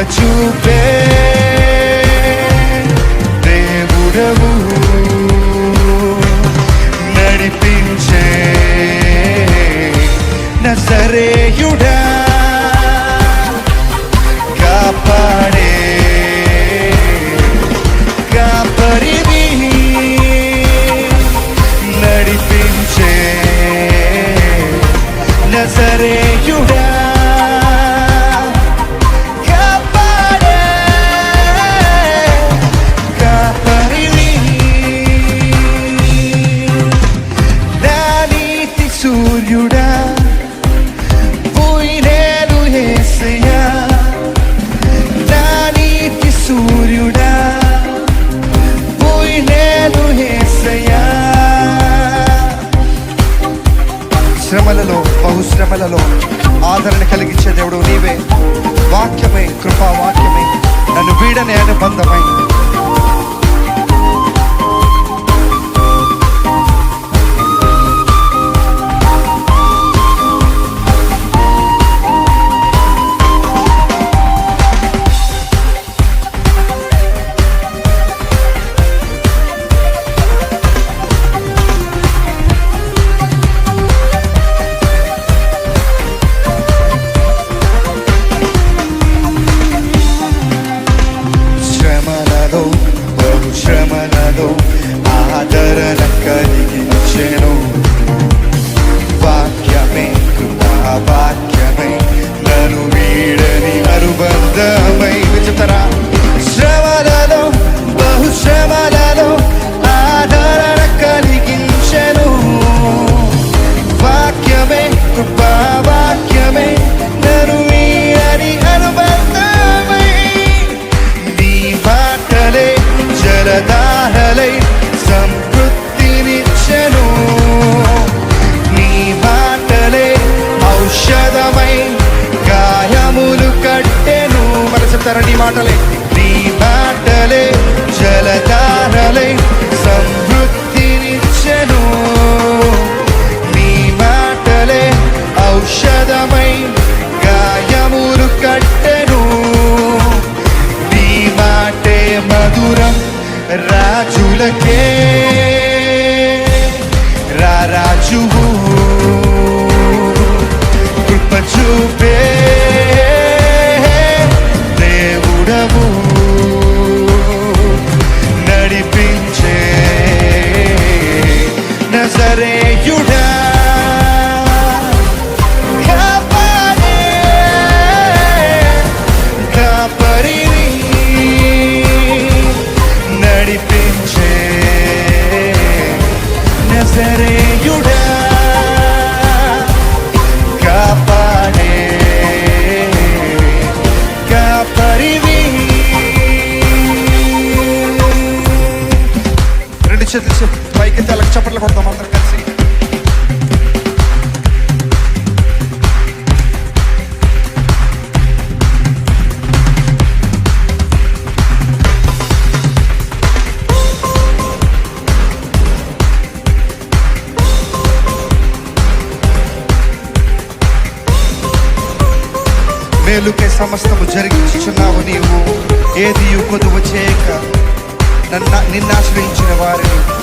కృప చూపే దేవుడవు. నడిపించే నజరేయుడా. కాపాడే కాపరివి. నడిపించే నజరేయుడా బహుశ్రమలలో ఆదరణ కలిగించే దేవుడు నీవే. వాక్యమే కృపా వాక్యమై. నన్ను వీడనే అనుబంధమై. శ్రమలలో బహుశ్రమలలో ఆదరణ కలిగించెను. వాక్యమే కృపా వాక్యమై నను వీడని అనుబంధమై. మీరు చెప్తారా శ్రమలలో బహుశ్రమలలో మన మాటలే. నీ మాటలే జలధారలే సమృద్ధినిచ్చను. నీ మాటలే ఔషధమై గాయములు కట్టెను. నీ మాటే మధురం రాజులకే. రాజువు కృప చూపే రెండు చేతులు పైకి తెలకు చప్పట్లు కొడతాం అందరం కలిసి. మేలుకే సమస్తము జరిగించుచున్నావు నీవు. ఏది కొదువు చేయక నన్న నిన్నాశ్రయించిన వారిని.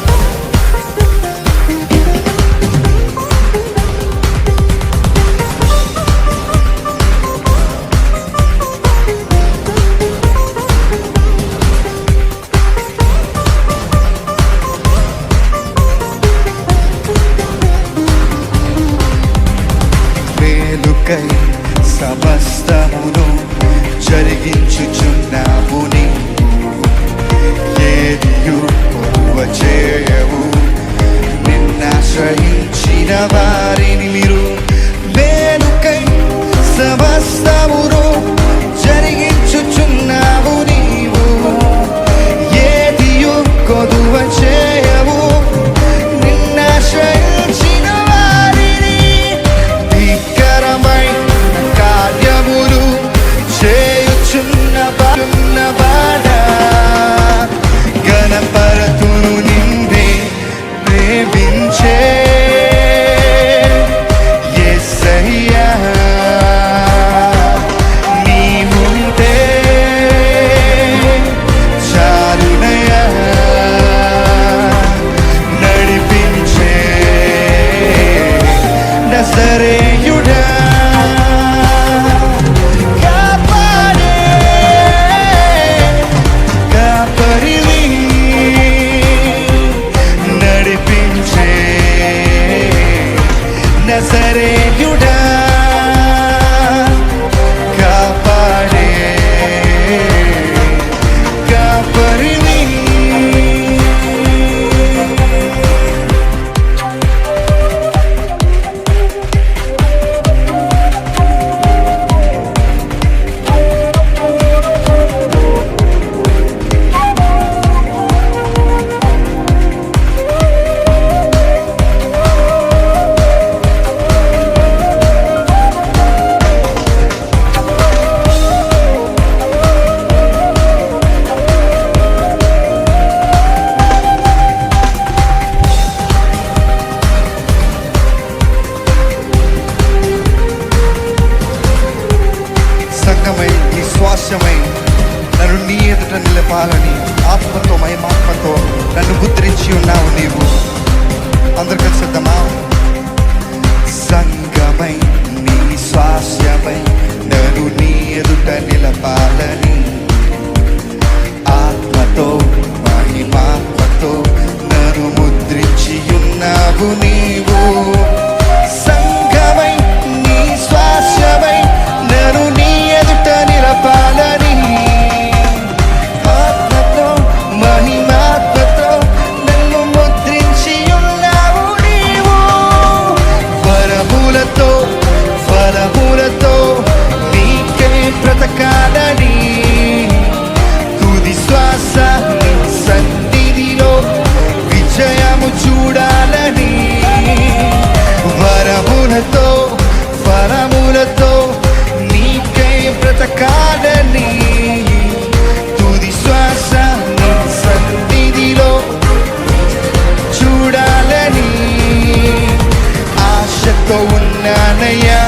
ఆశతో ఉన్నానయ్యా.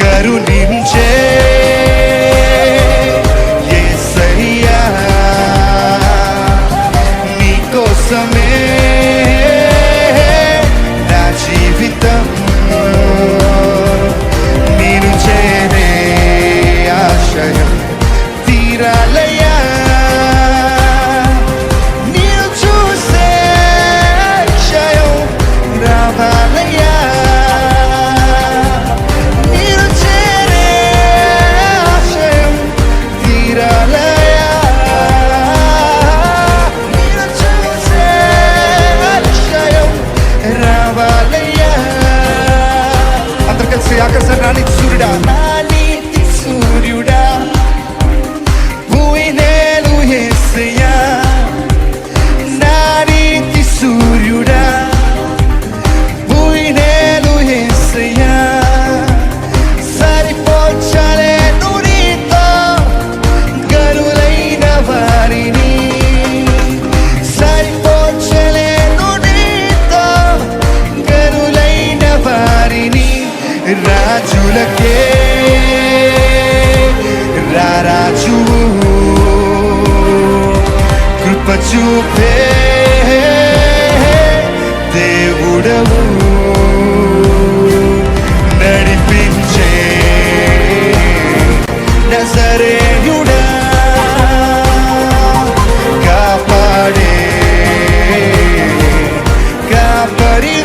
కరుణించే Buddy.